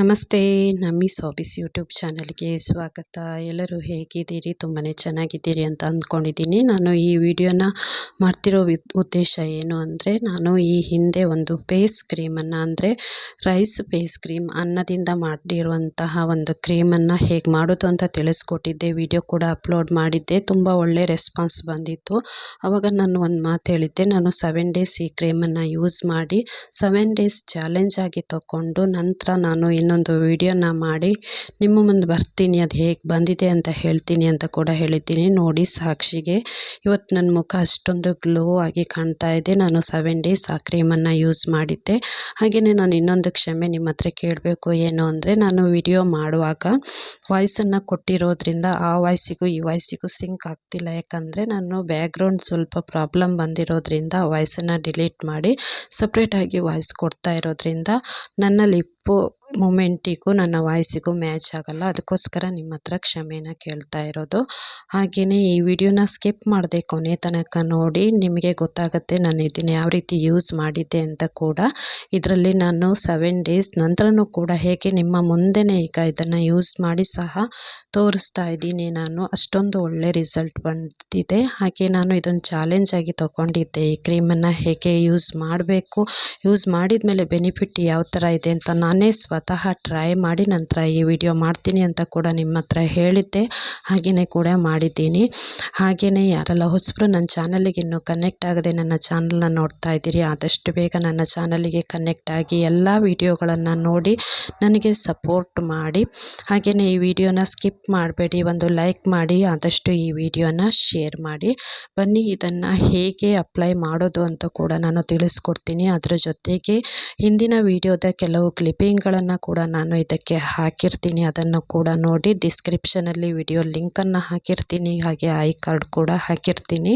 ನಮಸ್ತೆ ನಮ್ಮಿ ಸಾಬೀಸ್ ಯೂಟ್ಯೂಬ್ ಚಾನಲ್ಗೆ ಸ್ವಾಗತ. ಎಲ್ಲರೂ ಹೇಗಿದ್ದೀರಿ? ತುಂಬಾ ಚೆನ್ನಾಗಿದ್ದೀರಿ ಅಂತ ಅಂದ್ಕೊಂಡಿದ್ದೀನಿ. ನಾನು ಈ ವಿಡಿಯೋನ ಮಾಡ್ತಿರೋ ಉದ್ದೇಶ ಏನು ಅಂದರೆ, ನಾನು ಈ ಹಿಂದೆ ಒಂದು ಫೇಸ್ ಕ್ರೀಮನ್ನು ಅಂದರೆ, ರೈಸ್ ಫೇಸ್ ಕ್ರೀಮ್ ಅನ್ನದಿಂದ ಮಾಡಿರುವಂತಹ ಒಂದು ಕ್ರೀಮನ್ನು ಹೇಗೆ ಮಾಡೋದು ಅಂತ ತಿಳಿಸ್ಕೊಟ್ಟಿದ್ದೆ. ವಿಡಿಯೋ ಕೂಡ ಅಪ್ಲೋಡ್ ಮಾಡಿದ್ದೆ. ತುಂಬ ಒಳ್ಳೆ ರೆಸ್ಪಾನ್ಸ್ ಬಂದಿತ್ತು. ಆವಾಗ ನಾನು ಒಂದು ಮಾತು ಹೇಳಿದ್ದೆ. ನಾನು ಸೆವೆನ್ ಡೇಸ್ ಈ ಕ್ರೀಮನ್ನು ಯೂಸ್ ಮಾಡಿ, ಸೆವೆನ್ ಡೇಸ್ ಚಾಲೆಂಜ್ ಆಗಿ ತಗೊಂಡು ನಂತರ ನಾನು ಇನ್ನೊಂದು ವಿಡಿಯೋನ ಮಾಡಿ, ನಿಮ್ಮ ಮುಂದೆ ಬರ್ತೀನಿ, ಅದು ಹೇಗೆ ಬಂದಿದೆ ಅಂತ ಹೇಳ್ತೀನಿ ಅಂತ ಕೂಡ ಹೇಳಿದ್ದೀನಿ. ನೋಡಿ, ಸಾಕ್ಷಿಗೆ ಇವತ್ತು ನನ್ನ ಮುಖ ಅಷ್ಟೊಂದು ಗ್ಲೋ ಆಗಿ ಕಾಣ್ತಾ ಇದೆ. ನಾನು ಸೆವೆನ್ ಡೇಸ್ ಆ ಕ್ರೀಮನ್ನು ಯೂಸ್ ಮಾಡಿದ್ದೆ. ಹಾಗೆಯೇ ನಾನು ಇನ್ನೊಂದು ಕ್ಷಮೆ ನಿಮ್ಮ ಹತ್ರ ಕೇಳಬೇಕು ಏನು ಅಂದರೆ, ನಾನು ವಿಡಿಯೋ ಮಾಡುವಾಗ ವಾಯ್ಸನ್ನು ಕೊಟ್ಟಿರೋದ್ರಿಂದ ಆ ವಾಯ್ಸಿಗೂ ಈ ವಾಯ್ಸಿಗೂ ಸಿಂಕ್ ಆಗ್ತಿಲ್ಲ. ಯಾಕಂದರೆ ನಾನು ಬ್ಯಾಕ್ಗ್ರೌಂಡ್ ಸ್ವಲ್ಪ ಪ್ರಾಬ್ಲಮ್ ಬಂದಿರೋದ್ರಿಂದ ವಾಯ್ಸನ್ನು ಡಿಲೀಟ್ ಮಾಡಿ ಸಪ್ರೇಟಾಗಿ ವಾಯ್ಸ್ ಕೊಡ್ತಾ ಇರೋದ್ರಿಂದ ನನ್ನ ಲಿಪ್ಪು ಮೂಮೆಂಟಿಗೂ ನನ್ನ ವಾಯ್ಸಿಗೂ ಮ್ಯಾಚ್ ಆಗಲ್ಲ. ಅದಕ್ಕೋಸ್ಕರ ನಿಮ್ಮ ಹತ್ರ ಕ್ಷಮೆನ ಕೇಳ್ತಾ ಇರೋದು. ಹಾಗೆಯೇ ಈ ವಿಡಿಯೋನ ಸ್ಕಿಪ್ ಮಾಡದೆ ಕೊನೆ ತನಕ ನೋಡಿ ನಿಮಗೆ ಗೊತ್ತಾಗುತ್ತೆ ನಾನು ಇದನ್ನು ಯಾವ ರೀತಿ ಯೂಸ್ ಮಾಡಿದ್ದೆ ಅಂತ ಕೂಡ. ಇದರಲ್ಲಿ ನಾನು ಸೆವೆನ್ ಡೇಸ್ ನಂತರನೂ ಕೂಡ ಹೇಗೆ ನಿಮ್ಮ ಮುಂದೆನೇ ಈಗ ಇದನ್ನು ಯೂಸ್ ಮಾಡಿ ಸಹ ತೋರಿಸ್ತಾ ಇದ್ದೀನಿ ನಾನು. ಅಷ್ಟೊಂದು ಒಳ್ಳೆ ರಿಸಲ್ಟ್ ಬಂದಿದೆ. ಹಾಗೆ ನಾನು ಇದನ್ನು ಚಾಲೆಂಜ್ ಆಗಿ ತೊಗೊಂಡಿದ್ದೆ. ಈ ಕ್ರೀಮನ್ನು ಹೇಗೆ ಯೂಸ್ ಮಾಡಬೇಕು ಯೂಸ್ ಮಾಡಿದ ಮೇಲೆ ಬೆನಿಫಿಟ್ ಯಾವ ಥರ ಇದೆ ಅಂತ ನಾನೇ ಸ್ವತಃ ಟ್ರೈ ಮಾಡಿ ನಂತರ ಈ ವಿಡಿಯೋ ಮಾಡ್ತೀನಿ ಅಂತ ಕೂಡ ನಿಮ್ಮ ಹತ್ರ ಹೇಳಿದ್ದೆ. ಹಾಗೆಯೇ ಕೂಡ ಮಾಡಿದ್ದೀನಿ. ಹಾಗೆಯೇ ಯಾರೆಲ್ಲ ಹೊಸಬ್ರು ನನ್ನ ಚಾನಲಿಗೆ ಇನ್ನೂ ಕನೆಕ್ಟ್ ಆಗದೆ ನನ್ನ ಚಾನಲ್ನ ನೋಡ್ತಾ ಇದ್ದೀರಿ, ಆದಷ್ಟು ಬೇಗ ನನ್ನ ಚಾನಲಿಗೆ ಕನೆಕ್ಟ್ ಆಗಿ ಎಲ್ಲ ವಿಡಿಯೋಗಳನ್ನು ನೋಡಿ ನನಗೆ ಸಪೋರ್ಟ್ ಮಾಡಿ. ಹಾಗೆಯೇ ಈ ವಿಡಿಯೋನ ಸ್ಕಿಪ್ ಮಾಡಬೇಡಿ, ಒಂದು ಲೈಕ್ ಮಾಡಿ, ಆದಷ್ಟು ಈ ವಿಡಿಯೋನ ಶೇರ್ ಮಾಡಿ. ಬನ್ನಿ, ಇದನ್ನು ಹೇಗೆ ಅಪ್ಲೈ ಮಾಡೋದು ಅಂತ ಕೂಡ ನಾನು ತಿಳಿಸ್ಕೊಡ್ತೀನಿ. ಅದರ ಜೊತೆಗೆ ಹಿಂದಿನ ವಿಡಿಯೋದ ಕೆಲವು ಕ್ಲಿಪ್ಪಿಂಗ್ಗಳನ್ನು ಕೂಡ ನಾನು ಇದಕ್ಕೆ ಹಾಕಿರ್ತೀನಿ. ಅದನ್ನು ಕೂಡ ನೋಡಿ ಡಿಸ್ಕ್ರಿಪ್ಷನಲ್ಲಿ ವಿಡಿಯೋ ಲಿಂಕನ್ನು ಹಾಕಿರ್ತೀನಿ. ಹಾಗೆ ಐ ಕಾರ್ಡ್ ಕೂಡ ಹಾಕಿರ್ತೀನಿ.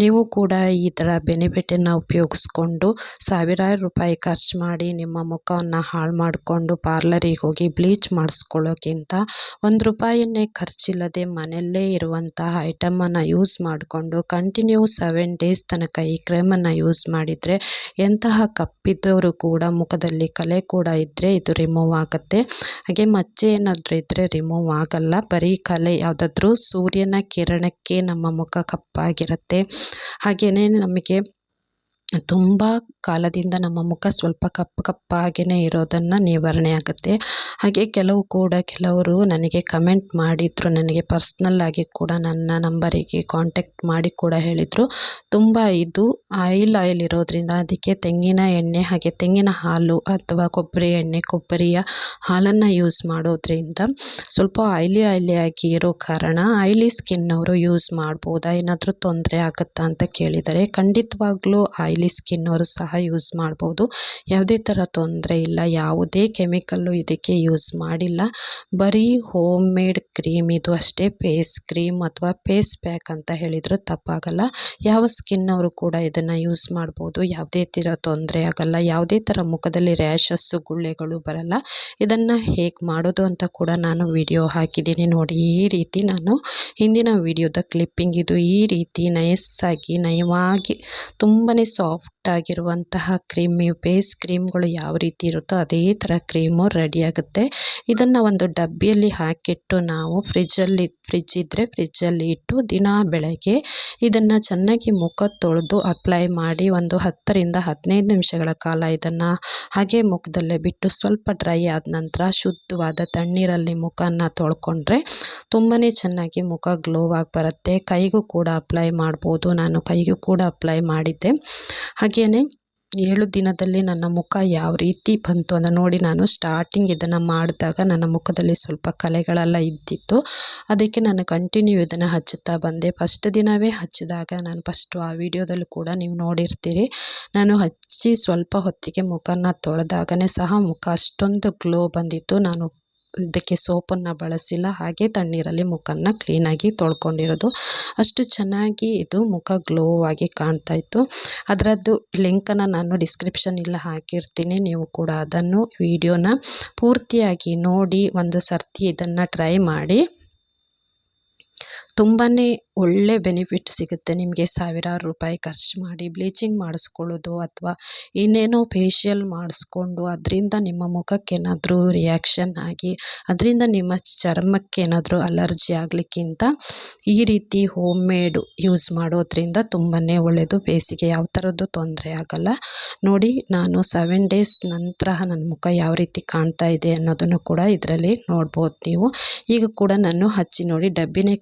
ನೀವು ಕೂಡ ಈ ಥರ ಬೆನಿಫಿಟನ್ನು ಉಪಯೋಗಿಸ್ಕೊಂಡು ಸಾವಿರಾರು ರೂಪಾಯಿ ಖರ್ಚು ಮಾಡಿ ನಿಮ್ಮ ಮುಖವನ್ನು ಹಾಳು ಮಾಡಿಕೊಂಡು ಪಾರ್ಲರಿಗೆ ಹೋಗಿ ಬ್ಲೀಚ್ ಮಾಡಿಸ್ಕೊಳ್ಳೋಕ್ಕಿಂತ ಒಂದು ರೂಪಾಯಿಯನ್ನೇ ಖರ್ಚಿಲ್ಲದೆ ಮನೆಯಲ್ಲೇ ಇರುವಂತಹ ಐಟಮನ್ನು ಯೂಸ್ ಮಾಡಿಕೊಂಡು ಕಂಟಿನ್ಯೂ ಸೆವೆನ್ ಡೇಸ್ ತನಕ ಈ ಕ್ರೀಮನ್ನು ಯೂಸ್ ಮಾಡಿದರೆ ಎಂತಹ ಕಪ್ಪಿದ್ದವರು ಕೂಡ ಮುಖದಲ್ಲಿ ಕಲೆ ಕೂಡ ಇದ್ದರೆ ಇದು ರಿಮೂವ್ ಆಗುತ್ತೆ. ಹಾಗೆ ಮಚ್ಚೆ ಏನಾದರೂ ಇದ್ದರೆ ರಿಮೂವ್ ಆಗಲ್ಲ. ಬರೀ ಕಲೆ ಯಾವುದಾದ್ರೂ ಸೂರ್ಯನ ಕಿರಣಕ್ಕೆ ನಮ್ಮ ಮುಖ ಕಪ್ಪಾಗಿರುತ್ತೆ. ಹಾಗೆಯೇ ನಮಗೆ ತುಂಬ ಕಾಲದಿಂದ ನಮ್ಮ ಮುಖ ಸ್ವಲ್ಪ ಕಪ್ಪು ಕಪ್ಪಾಗಿಯೇ ಇರೋದನ್ನು ನಿವಾರಣೆ ಆಗುತ್ತೆ. ಹಾಗೆ ಕೆಲವು ಕೂಡ ಕೆಲವರು ನನಗೆ ಕಮೆಂಟ್ ಮಾಡಿದರು, ನನಗೆ ಪರ್ಸ್ನಲ್ ಆಗಿ ಕೂಡ ನನ್ನ ನಂಬರಿಗೆ ಕಾಂಟ್ಯಾಕ್ಟ್ ಮಾಡಿ ಕೂಡ ಹೇಳಿದರು. ತುಂಬ ಇದು ಆಯಿಲ್ ಆಯಿಲ್ ಇರೋದರಿಂದ ಅದಕ್ಕೆ ತೆಂಗಿನ ಎಣ್ಣೆ, ಹಾಗೆ ತೆಂಗಿನ ಹಾಲು ಅಥವಾ ಕೊಬ್ಬರಿ ಎಣ್ಣೆ, ಕೊಬ್ಬರಿಯ ಹಾಲನ್ನು ಯೂಸ್ ಮಾಡೋದ್ರಿಂದ ಸ್ವಲ್ಪ ಆಯ್ಲಿ ಆಯ್ಲಿ ಆಗಿ ಇರೋ ಕಾರಣ ಆಯ್ಲಿ ಸ್ಕಿನ್ನವರು ಯೂಸ್ ಮಾಡ್ಬೋದಾ? ಏನಾದರೂ ತೊಂದರೆ ಆಗುತ್ತಾ ಅಂತ ಕೇಳಿದರೆ ಖಂಡಿತವಾಗ್ಲೂ ಆಯ್ಲಿ ಸ್ಕಿನ್ನವರು ಸಹ ಯೂಸ್ ಮಾಡ್ಬೋದು. ಯಾವುದೇ ಥರ ತೊಂದರೆ ಇಲ್ಲ, ಯಾವುದೇ ಕೆಮಿಕಲ್ಲು ಇದಕ್ಕೆ ಯೂಸ್ ಮಾಡಿಲ್ಲ. ಬರೀ ಹೋಮ್ ಮೇಡ್ ಕ್ರೀಮ್ ಇದು ಅಷ್ಟೇ ಫೇಸ್ ಕ್ರೀಮ್ ಅಥವಾ ಫೇಸ್ ಪ್ಯಾಕ್ ಅಂತ ಹೇಳಿದರೂ ತಪ್ಪಾಗಲ್ಲ. ಯಾವ ಸ್ಕಿನ್ನವರು ಕೂಡ ಇದನ್ನು ಯೂಸ್ ಮಾಡ್ಬೋದು. ಯಾವುದೇ ಥರ ತೊಂದರೆ ಆಗಲ್ಲ, ಯಾವುದೇ ಥರ ಮುಖದಲ್ಲಿ ರ್ಯಾಷಸ್ಸು ಗುಳ್ಳೆಗಳು ಬರಲ್ಲ. ಇದನ್ನು ಹೇಗೆ ಮಾಡೋದು ಅಂತ ಕೂಡ ನಾನು ವಿಡಿಯೋ ಹಾಕಿದ್ದೀನಿ. ನೋಡಿ ಈ ರೀತಿ ನಾನು ಹಿಂದಿನ ವಿಡಿಯೋದ ಕ್ಲಿಪ್ಪಿಂಗ್ ಇದು ಈ ರೀತಿ ನಯಸ್ಸಾಗಿ ನಯವಾಗಿ ತುಂಬನೇ ಸಾಫ್ಟ್ of ಆಗಿರುವಂತಹ ಕ್ರೀಮ್ ಬೇಸ್ ಕ್ರೀಮ್ಗಳು ಯಾವ ರೀತಿ ಇರುತ್ತೋ ಅದೇ ಥರ ಕ್ರೀಮು ರೆಡಿ ಆಗುತ್ತೆ. ಇದನ್ನು ಒಂದು ಡಬ್ಬಿಯಲ್ಲಿ ಹಾಕಿಟ್ಟು ನಾವು ಫ್ರಿಜ್ಜಲ್ಲಿ ಫ್ರಿಜ್ ಇದ್ದರೆ ಫ್ರಿಜ್ಜಲ್ಲಿ ಇಟ್ಟು ದಿನ ಬೆಳಗ್ಗೆ ಇದನ್ನು ಚೆನ್ನಾಗಿ ಮುಖ ತೊಳೆದು ಅಪ್ಲೈ ಮಾಡಿ ಒಂದು ಹತ್ತರಿಂದ ಹದಿನೈದು ನಿಮಿಷಗಳ ಕಾಲ ಇದನ್ನು ಹಾಗೆ ಮುಖದಲ್ಲೇ ಬಿಟ್ಟು ಸ್ವಲ್ಪ ಡ್ರೈ ಆದ ನಂತರ ಶುದ್ಧವಾದ ತಣ್ಣೀರಲ್ಲಿ ಮುಖನ ತೊಳ್ಕೊಂಡ್ರೆ ತುಂಬಾ ಚೆನ್ನಾಗಿ ಮುಖ ಗ್ಲೋ ಆಗಿ ಬರುತ್ತೆ. ಕೈಗೂ ಕೂಡ ಅಪ್ಲೈ ಮಾಡ್ಬೋದು. ನಾನು ಕೈಗೂ ಕೂಡ ಅಪ್ಲೈ ಮಾಡಿದ್ದೆ. ಹಾಗೆಯೇ ಏಳು ದಿನದಲ್ಲಿ ನನ್ನ ಮುಖ ಯಾವ ರೀತಿ ಬಂತು ಅಂತ ನೋಡಿ ನಾನು ಸ್ಟಾರ್ಟಿಂಗ್ ಇದನ್ನು ಮಾಡಿದಾಗ ನನ್ನ ಮುಖದಲ್ಲಿ ಸ್ವಲ್ಪ ಕಲೆಗಳೆಲ್ಲ ಇದ್ದಿತ್ತು. ಅದಕ್ಕೆ ನಾನು ಕಂಟಿನ್ಯೂ ಇದನ್ನು ಹಚ್ಚುತ್ತಾ ಬಂದೆ. ಫಸ್ಟ್ ದಿನವೇ ಹಚ್ಚಿದಾಗ ನಾನು ಫಸ್ಟು ಆ ವಿಡಿಯೋದಲ್ಲೂ ಕೂಡ ನೀವು ನೋಡಿರ್ತೀರಿ. ನಾನು ಹಚ್ಚಿ ಸ್ವಲ್ಪ ಹೊತ್ತಿಗೆ ಮುಖನ ತೊಳೆದಾಗನೇ ಸಹ ಮುಖ ಅಷ್ಟೊಂದು ಗ್ಲೋ ಬಂದಿತ್ತು. ನಾನು ಇದಕ್ಕೆ ಸೋಪನ್ನು ಬಳಸಿಲ್ಲ, ಹಾಗೆ ತಣ್ಣೀರಲ್ಲಿ ಮುಖನ ಕ್ಲೀನಾಗಿ ತೊಳ್ಕೊಂಡಿರೋದು. ಅಷ್ಟು ಚೆನ್ನಾಗಿ ಇದು ಮುಖ ಗ್ಲೋ ಆಗಿ ಕಾಣ್ತಾ ಇತ್ತು. ಅದರದ್ದು ಲಿಂಕನ್ನು ನಾನು ಡಿಸ್ಕ್ರಿಪ್ಷನ್ ಇಲ್ಲ ಹಾಕಿರ್ತೀನಿ, ನೀವು ಕೂಡ ಅದನ್ನು ವಿಡಿಯೋನ ಪೂರ್ತಿಯಾಗಿ ನೋಡಿ, ಒಂದು ಸರ್ತಿ ಇದನ್ನು ಟ್ರೈ ಮಾಡಿ. ತುಂಬಾ ಒಳ್ಳೆ ಬೆನಿಫಿಟ್ ಸಿಗುತ್ತೆ ನಿಮಗೆ ಸಾವಿರಾರು ರೂಪಾಯಿ ಖರ್ಚು ಮಾಡಿ ಬ್ಲೀಚಿಂಗ್ ಮಾಡಿಸ್ಕೊಳ್ಳೋದು ಅಥವಾ ಇನ್ನೇನೋ ಫೇಶಿಯಲ್ ಮಾಡಿಸ್ಕೊಂಡು ಅದರಿಂದ ನಿಮ್ಮ ಮುಖಕ್ಕೇನಾದರೂ ರಿಯಾಕ್ಷನ್ ಆಗಿ, ಅದರಿಂದ ನಿಮ್ಮ ಚರ್ಮಕ್ಕೆ ಏನಾದರೂ ಅಲರ್ಜಿ ಆಗಲಿಕ್ಕಿಂತ ಈ ರೀತಿ ಹೋಮ್ ಮೇಡ್ ಯೂಸ್ ಮಾಡೋದ್ರಿಂದ ತುಂಬಾ ಒಳ್ಳೆಯದು ಫೇಸಿಗೆ ಯಾವ ಥರದ್ದು ತೊಂದರೆ ಆಗಲ್ಲ. ನೋಡಿ, ನಾನು ಸೆವೆನ್ ಡೇಸ್ ನಂತರ ನನ್ನ ಮುಖ ಯಾವ ರೀತಿ ಕಾಣ್ತಾ ಇದೆ ಅನ್ನೋದನ್ನು ಕೂಡ ಇದರಲ್ಲಿ ನೋಡ್ಬೋದು ನೀವು. ಈಗ ಕೂಡ ನಾನು ಹಚ್ಚಿ ನೋಡಿ, ಡಬ್ಬಿನೇ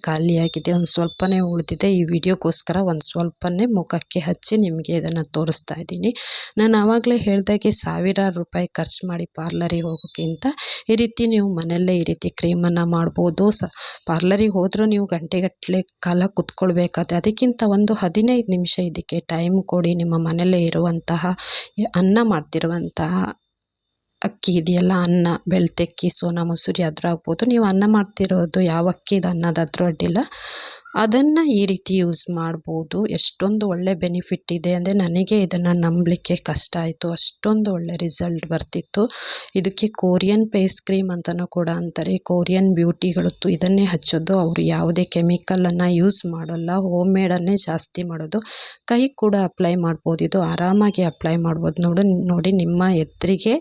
ಖಾಲಿಯಾಗಿದೆ ಒಂದು ಸ್ವಲ್ಪನೇ ಉಳಿದಿದೆ. ಈ ವಿಡಿಯೋಗೋಸ್ಕರ ಒಂದು ಸ್ವಲ್ಪನೇ ಮುಖಕ್ಕೆ ಹಚ್ಚಿ ನಿಮಗೆ ಇದನ್ನು ತೋರಿಸ್ತಾ ಇದ್ದೀನಿ. ನಾನು ಆವಾಗಲೇ ಹೇಳ್ದಾಗೆ ಸಾವಿರಾರು ರೂಪಾಯಿ ಖರ್ಚು ಮಾಡಿ ಪಾರ್ಲರಿಗೆ ಹೋಗೋಕ್ಕಿಂತ ಈ ರೀತಿ ನೀವು ಮನೆಯಲ್ಲೇ ಈ ರೀತಿ ಕ್ರೀಮನ್ನು ಮಾಡ್ಬೋದು. ಸ ಪಾರ್ಲರಿಗೆ ಹೋದರೂ ನೀವು ಗಂಟೆಗಟ್ಟಲೆ ಕಾಲ ಕುತ್ಕೊಳ್ಬೇಕಾದ್ರೆ ಅದಕ್ಕಿಂತ ಒಂದು ಹದಿನೈದು ನಿಮಿಷ ಇದಕ್ಕೆ ಟೈಮ್ ಕೊಡಿ. ನಿಮ್ಮ ಮನೆಯಲ್ಲೇ ಇರುವಂತಹ, ಅನ್ನ ಮಾಡ್ತಿರುವಂತಹ ಅಕ್ಕಿ ಇದೆಯಲ್ಲ ಅನ್ನ ಬೆಳ್ತಕ್ಕಿ ಸೋನಾ ಮಸೂರಿ ಅದ್ರಾಗ್ಬೋದು. ನೀವು ಅನ್ನ ಮಾಡ್ತಿರೋದು ಯಾವ ಅಕ್ಕಿದು ಅನ್ನೋದಾದರೂ ಅಡ್ಡಿಲ್ಲ ಅದನ್ನು ಈ ರೀತಿ ಯೂಸ್ ಮಾಡ್ಬೋದು. ಎಷ್ಟೊಂದು ಒಳ್ಳೆ ಬೆನಿಫಿಟ್ ಇದೆ ಅಂದರೆ ನನಗೆ ಇದನ್ನು ನಂಬಲಿಕ್ಕೆ ಕಷ್ಟ ಆಯಿತು. ಅಷ್ಟೊಂದು ಒಳ್ಳೆ ರಿಸಲ್ಟ್ ಬರ್ತಿತ್ತು. ಇದಕ್ಕೆ ಕೋರಿಯನ್ ಫೇಸ್ ಕ್ರೀಮ್ ಅಂತಲೂ ಕೂಡ ಅಂತಾರೆ. ಕೋರಿಯನ್ ಬ್ಯೂಟಿಗಳು ಇದನ್ನೇ ಹಚ್ಚೋದು. ಅವರು ಯಾವುದೇ ಕೆಮಿಕಲನ್ನು ಯೂಸ್ ಮಾಡೋಲ್ಲ. ಹೋಮ್ ಮೇಡನ್ನೇ ಜಾಸ್ತಿ ಮಾಡೋದು. ಕೈ ಕೂಡ ಅಪ್ಲೈ ಮಾಡ್ಬೋದು. ಇದು ಆರಾಮಾಗಿ ಅಪ್ಲೈ ಮಾಡ್ಬೋದು. ನೋಡಿ ನೋಡಿ ನಿಮ್ಮ ಎದುರಿಗೆ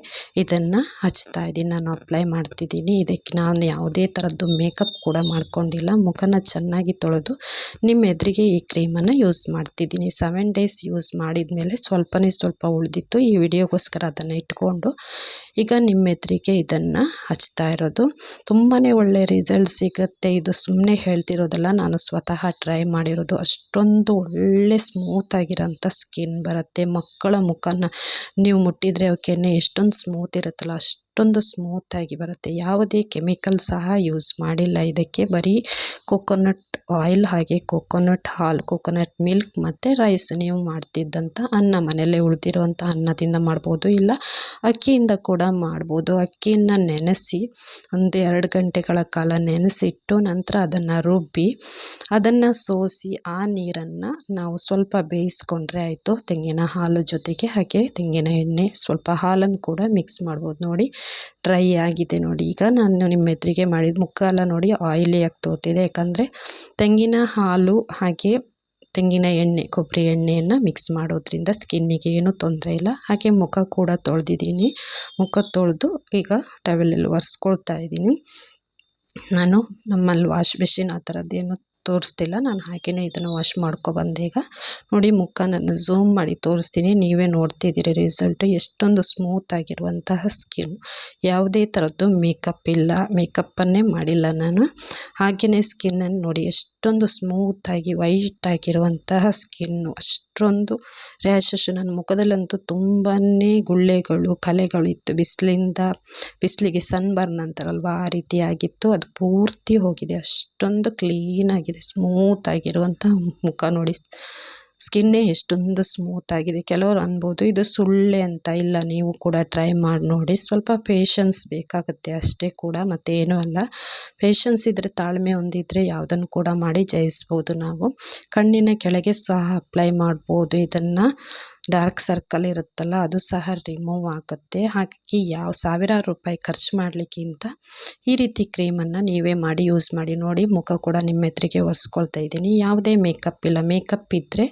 ಇದನ್ನು ಹಚ್ತಾ ಇದ್ದೀನಿ. ನಾನು ಅಪ್ಲೈ ಮಾಡ್ತಿದ್ದೀನಿ. ಇದಕ್ಕೆ ನಾನು ಯಾವುದೇ ಥರದ್ದು ಮೇಕಪ್ ಕೂಡ ಮಾಡ್ಕೊಂಡಿಲ್ಲ. ಮುಖನ ಚೆನ್ನಾಗಿ ತೊಳೆದು ನಿಮ್ಮ ಎದುರಿಗೆ ಈ ಕ್ರೀಮನ್ನು ಯೂಸ್ ಮಾಡ್ತಿದ್ದೀನಿ. ಸೆವೆನ್ ಡೇಸ್ ಯೂಸ್ ಮಾಡಿದ ಮೇಲೆ ಸ್ವಲ್ಪನೇ ಸ್ವಲ್ಪ ಉಳಿದಿತ್ತು. ಈ ವಿಡಿಯೋಗೋಸ್ಕರ ಅದನ್ನು ಇಟ್ಕೊಂಡು ಈಗ ನಿಮ್ಮ ಎದುರಿಗೆ ಇದನ್ನು ಹಚ್ತಾ ಇರೋದು. ತುಂಬಾ ಒಳ್ಳೆ ರಿಸಲ್ಟ್ ಸಿಗುತ್ತೆ. ಇದು ಸುಮ್ಮನೆ ಹೇಳ್ತಿರೋದಲ್ಲ, ನಾನು ಸ್ವತಃ ಟ್ರೈ ಮಾಡಿರೋದು. ಅಷ್ಟೊಂದು ಒಳ್ಳೆ ಸ್ಮೂತಾಗಿರೋಂಥ ಸ್ಕಿನ್ ಬರುತ್ತೆ. ಮಕ್ಕಳ ಮುಖನ ನೀವು ಮುಟ್ಟಿದರೆ ಅವಕ್ಕೆ ಎಷ್ಟೊಂದು ಸ್ಮೂತ್ ಇರುತ್ತಲ್ಲ, ಅಷ್ಟೊಂದು ಅಷ್ಟೊಂದು ಸ್ಮೂತಾಗಿ ಬರುತ್ತೆ. ಯಾವುದೇ ಕೆಮಿಕಲ್ ಸಹ ಯೂಸ್ ಮಾಡಿಲ್ಲ. ಇದಕ್ಕೆ ಬರೀ ಕೊಕೊನಟ್ ಆಯಿಲ್ ಹಾಗೆ ಕೊಕೊನಟ್ ಹಾಲು ಕೊಕೊನಟ್ ಮಿಲ್ಕ್ ಮತ್ತು ರೈಸ್ ನೀವು ಮಾಡ್ತಿದ್ದಂಥ ಅನ್ನ, ಮನೆಯಲ್ಲೇ ಉಳಿದಿರುವಂಥ ಅನ್ನದಿಂದ ಮಾಡ್ಬೋದು, ಇಲ್ಲ ಅಕ್ಕಿಯಿಂದ ಕೂಡ ಮಾಡ್ಬೋದು. ಅಕ್ಕಿಯನ್ನು ನೆನೆಸಿ ಒಂದು ಎರಡು ಗಂಟೆಗಳ ಕಾಲ ನೆನೆಸಿಟ್ಟು ನಂತರ ಅದನ್ನು ರುಬ್ಬಿ, ಅದನ್ನು ಸೋಸಿ ಆ ನೀರನ್ನು ನಾವು ಸ್ವಲ್ಪ ಬೇಯಿಸ್ಕೊಂಡ್ರೆ ಆಯಿತು. ತೆಂಗಿನ ಹಾಲು ಜೊತೆಗೆ ಹಾಗೆ ತೆಂಗಿನ ಎಣ್ಣೆ, ಸ್ವಲ್ಪ ಹಾಲನ್ನು ಕೂಡ ಮಿಕ್ಸ್ ಮಾಡ್ಬೋದು. ನೋಡಿ, ಡ್ರೈ ಆಗಿದೆ ನೋಡಿ. ಈಗ ನಾನು ನಿಮ್ಮ ಎದುರಿಗೆ ಮಾಡಿದ ಮುಖ ಎಲ್ಲ ನೋಡಿ ಆಯಿಲಿಯಾಗಿ ತೋರ್ತಿದೆ. ಯಾಕಂದರೆ ತೆಂಗಿನ ಹಾಲು ಹಾಗೆ ತೆಂಗಿನ ಎಣ್ಣೆ, ಕೊಬ್ಬರಿ ಎಣ್ಣೆಯನ್ನು ಮಿಕ್ಸ್ ಮಾಡೋದ್ರಿಂದ ಸ್ಕಿನ್ನಿಗೆ ಏನೂ ತೊಂದರೆ ಇಲ್ಲ. ಹಾಗೆ ಮುಖ ಕೂಡ ತೊಳೆದಿದ್ದೀನಿ. ಮುಖ ತೊಳೆದು ಈಗ ಟವೆಲಲ್ಲಿ ಒರೆಸ್ಕೊಳ್ತಾ ಇದ್ದೀನಿ. ನಾನು ನಮ್ಮಲ್ಲಿ ವಾಶ್ ಮೆಷಿನ್ ಆ ಥರದ್ದೇನು ತೋರಿಸ್ತಿಲ್ಲ. ನಾನು ಹಾಗೆಯೇ ಇದನ್ನು ವಾಶ್ ಮಾಡ್ಕೊಬಂದೆ ಈಗ. ನೋಡಿ ಮುಖ ನಾನು ಝೂಮ್ ಮಾಡಿ ತೋರಿಸ್ತೀನಿ. ನೀವೇ ನೋಡ್ತಿದ್ದೀರಿ ರಿಸಲ್ಟ್ ಎಷ್ಟೊಂದು ಸ್ಮೂತ್ ಆಗಿರುವಂತಹ ಸ್ಕಿನ್ ಯಾವುದೇ ಥರದ್ದು ಮೇಕಪ್ ಇಲ್ಲ. ಮೇಕಪ್ಪನ್ನೇ ಮಾಡಿಲ್ಲ ನಾನು. ಹಾಗೆಯೇ ಸ್ಕಿನ್ನನ್ನು ನೋಡಿ ಎಷ್ಟೊಂದು ಸ್ಮೂತಾಗಿ ವೈಟ್ ಆಗಿರುವಂತಹ ಸ್ಕಿನ್ನು ಅಷ್ಟೊಂದು ರ್ಯಾಷಸ್ ನನ್ನ ಮುಖದಲ್ಲಂತೂ ತುಂಬಾ ಗುಳ್ಳೆಗಳು, ಕಲೆಗಳು ಇತ್ತು. ಬಿಸಿಲಿಂದ ಬಿಸಿಲಿಗೆ ಸನ್ ಬರ್ನ್ ಅಂತಾರಲ್ವ, ಆ ರೀತಿ ಆಗಿತ್ತು. ಅದು ಪೂರ್ತಿ ಹೋಗಿದೆ. ಅಷ್ಟೊಂದು ಕ್ಲೀನಾಗಿದೆ ಆಗಿದೆ ಸ್ಮೂತ್ ಆಗಿರುವಂಥ ಮುಖ ನೋಡಿ. ಸ್ಕಿನ್ನೇ ಎಷ್ಟೊಂದು ಸ್ಮೂತ್ ಆಗಿದೆ. ಕೆಲವರು ಅನ್ಬೋದು ಇದು ಸುಳ್ಳೆ ಅಂತ. ಇಲ್ಲ, ನೀವು ಕೂಡ ಟ್ರೈ ಮಾಡಿ ನೋಡಿ. ಸ್ವಲ್ಪ ಪೇಷನ್ಸ್ ಬೇಕಾಗುತ್ತೆ ಅಷ್ಟೇ ಕೂಡ, ಮತ್ತೇನೂ ಅಲ್ಲ. ಪೇಷನ್ಸ್ ಇದ್ದರೆ ತಾಳ್ಮೆ ಹೊಂದಿದ್ರೆ ಯಾವುದನ್ನು ಕೂಡ ಮಾಡಿ ಜಯಿಸ್ಬೋದು ನಾವು. ಕಣ್ಣಿನ ಕೆಳಗೆ ಸಹ ಅಪ್ಲೈ ಮಾಡ್ಬೋದು ಇದನ್ನು. ಡಾರ್ಕ್ ಸರ್ಕಲ್ ಇರುತ್ತಲ್ಲ, ಅದು ಸಹ ರಿಮೂವ್ ಆಗುತ್ತೆ. ಹಾಗಾಗಿ ಯಾವ ಸಾವಿರಾರು ರೂಪಾಯಿ ಖರ್ಚು ಮಾಡಲಿಕ್ಕಿಂತ ಈ ರೀತಿ ಕ್ರೀಮನ್ನು ನೀವೇ ಮಾಡಿ, ಯೂಸ್ ಮಾಡಿ, ನೋಡಿ ಮುಖ ಕೂಡ ನಿಮ್ಮ ಎದುರಿಗೆ ಒರೆಸ್ಕೊಳ್ತಾ ಇದ್ದೀನಿ. ಯಾವುದೇ ಮೇಕಪ್ ಇಲ್ಲ. ಮೇಕಪ್ ಇದ್ದರೆ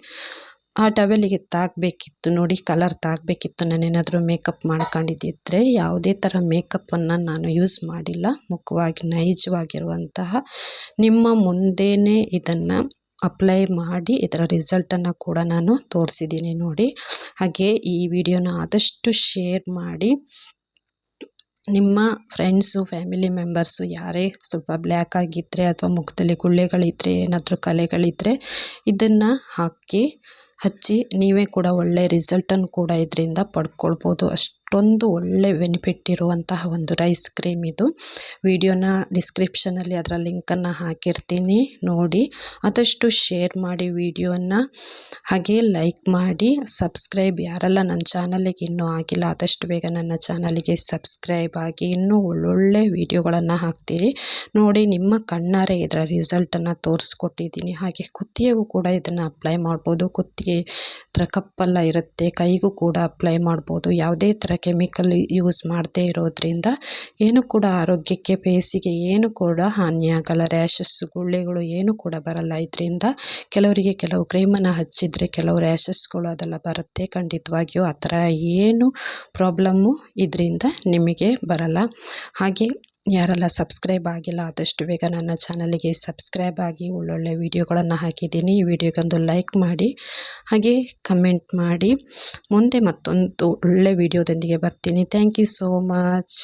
ಆ ಟವೆಲಿಗೆ ತಾಗಬೇಕಿತ್ತು, ನೋಡಿ ಕಲರ್ ತಾಗಬೇಕಿತ್ತು. ನಾನೇನಾದರೂ ಮೇಕಪ್ ಮಾಡ್ಕೊಂಡಿದ್ದಿದ್ರೆ ಯಾವುದೇ ಥರ ಮೇಕಪ್ಪನ್ನು ನಾನು ಯೂಸ್ ಮಾಡಿಲ್ಲ. ಮುಖವಾಗಿ ನೈಜವಾಗಿರುವಂತಹ ನಿಮ್ಮ ಮುಂದೆಯೇ ಇದನ್ನು ಅಪ್ಲೈ ಮಾಡಿ ಇದರ ರಿಸಲ್ಟನ್ನು ಕೂಡ ನಾನು ತೋರಿಸಿದ್ದೀನಿ ನೋಡಿ. ಹಾಗೆ ಈ ವಿಡಿಯೋನ ಆದಷ್ಟು ಶೇರ್ ಮಾಡಿ. ನಿಮ್ಮ ಫ್ರೆಂಡ್ಸು ಫ್ಯಾಮಿಲಿ ಮೆಂಬರ್ಸು ಯಾರೇ ಸ್ವಲ್ಪ ಬ್ಲ್ಯಾಕ್ ಆಗಿದ್ದರೆ ಅಥವಾ ಮುಖದಲ್ಲಿ ಗುಳ್ಳೆಗಳಿದ್ದರೆ ಏನಾದರೂ ಕಲೆಗಳಿದ್ದರೆ ಇದನ್ನು ಹಾಕಿ ಹಚ್ಚಿ ನೀವೇ ಕೂಡ ಒಳ್ಳೆ ರಿಸಲ್ಟನ್ನು ಕೂಡ ಇದರಿಂದ ಪಡ್ಕೊಳ್ಬೋದು. ಅಷ್ಟೊಂದು ಒಳ್ಳೆ ಬೆನಿಫಿಟ್ ಇರುವಂತಹ ಒಂದು ರೈಸ್ ಕ್ರೀಮ್ ಇದು. ವಿಡಿಯೋನ ಡಿಸ್ಕ್ರಿಪ್ಷನಲ್ಲಿ ಅದರ ಲಿಂಕನ್ನು ಹಾಕಿರ್ತೀನಿ, ನೋಡಿ. ಆದಷ್ಟು ಶೇರ್ ಮಾಡಿ ವಿಡಿಯೋನ. ಹಾಗೆ ಲೈಕ್ ಮಾಡಿ, ಸಬ್ಸ್ಕ್ರೈಬ್ ಯಾರೆಲ್ಲ ನನ್ನ ಚಾನಲಿಗೆ ಇನ್ನೂ ಆಗಿಲ್ಲ, ಆದಷ್ಟು ಬೇಗ ನನ್ನ ಚಾನಲಿಗೆ ಸಬ್ಸ್ಕ್ರೈಬ್ ಆಗಿ ಇನ್ನೂ ಒಳ್ಳೊಳ್ಳೆ ವಿಡಿಯೋಗಳನ್ನು ಹಾಕ್ತೀರಿ. ನೋಡಿ, ನಿಮ್ಮ ಕಣ್ಣಾರೆ ಇದರ ರಿಸಲ್ಟನ್ನು ತೋರಿಸ್ಕೊಟ್ಟಿದ್ದೀನಿ. ಹಾಗೆ ಕುತ್ತಿಗೆಗೂ ಕೂಡ ಇದನ್ನು ಅಪ್ಲೈ ಮಾಡ್ಬೋದು. ಕುತ್ತಿಗೆ ಈ ಥರ ಕಪ್ಪೆಲ್ಲ ಇರುತ್ತೆ, ಕೈಗೂ ಕೂಡ ಅಪ್ಲೈ ಮಾಡ್ಬೋದು. ಯಾವುದೇ ಥರ ಕೆಮಿಕಲ್ ಯೂಸ್ ಮಾಡದೇ ಇರೋದ್ರಿಂದ ಏನು ಕೂಡ ಆರೋಗ್ಯಕ್ಕೆ ಫೇಸಿಗೆ ಏನು ಕೂಡ ಹಾನಿಯಾಗಲ್ಲ. ರ್ಯಾಷಸ್ ಗುಳ್ಳೆಗಳು ಏನು ಕೂಡ ಬರಲ್ಲ. ಇದರಿಂದ ಕೆಲವರಿಗೆ ಕೆಲವು ಕ್ರೀಮನ್ನು ಹಚ್ಚಿದರೆ ಕೆಲವು ರ್ಯಾಷಸ್ಗಳು ಅದೆಲ್ಲ ಬರುತ್ತೆ. ಖಂಡಿತವಾಗಿಯೂ ಆ ಥರ ಏನು ಪ್ರಾಬ್ಲಮ್ಮು ಇದರಿಂದ ನಿಮಗೆ ಬರಲ್ಲ. ಹಾಗೆ ಯಾರೆಲ್ಲ ಸಬ್ಸ್ಕ್ರೈಬ್ ಆಗಿಲ್ಲ, ಆದಷ್ಟು ಬೇಗ ನನ್ನ ಚಾನಲಿಗೆ ಸಬ್ಸ್ಕ್ರೈಬ್ ಆಗಿ ಒಳ್ಳೊಳ್ಳೆ ವೀಡಿಯೋಗಳನ್ನು ಹಾಕಿದ್ದೀನಿ. ಈ ವಿಡಿಯೋಗೊಂದು ಲೈಕ್ ಮಾಡಿ, ಹಾಗೆ ಕಮೆಂಟ್ ಮಾಡಿ. ಮುಂದೆ ಮತ್ತೊಂದು ಒಳ್ಳೆ ವಿಡಿಯೋದೊಂದಿಗೆ ಬರ್ತೀನಿ. Thank you so much.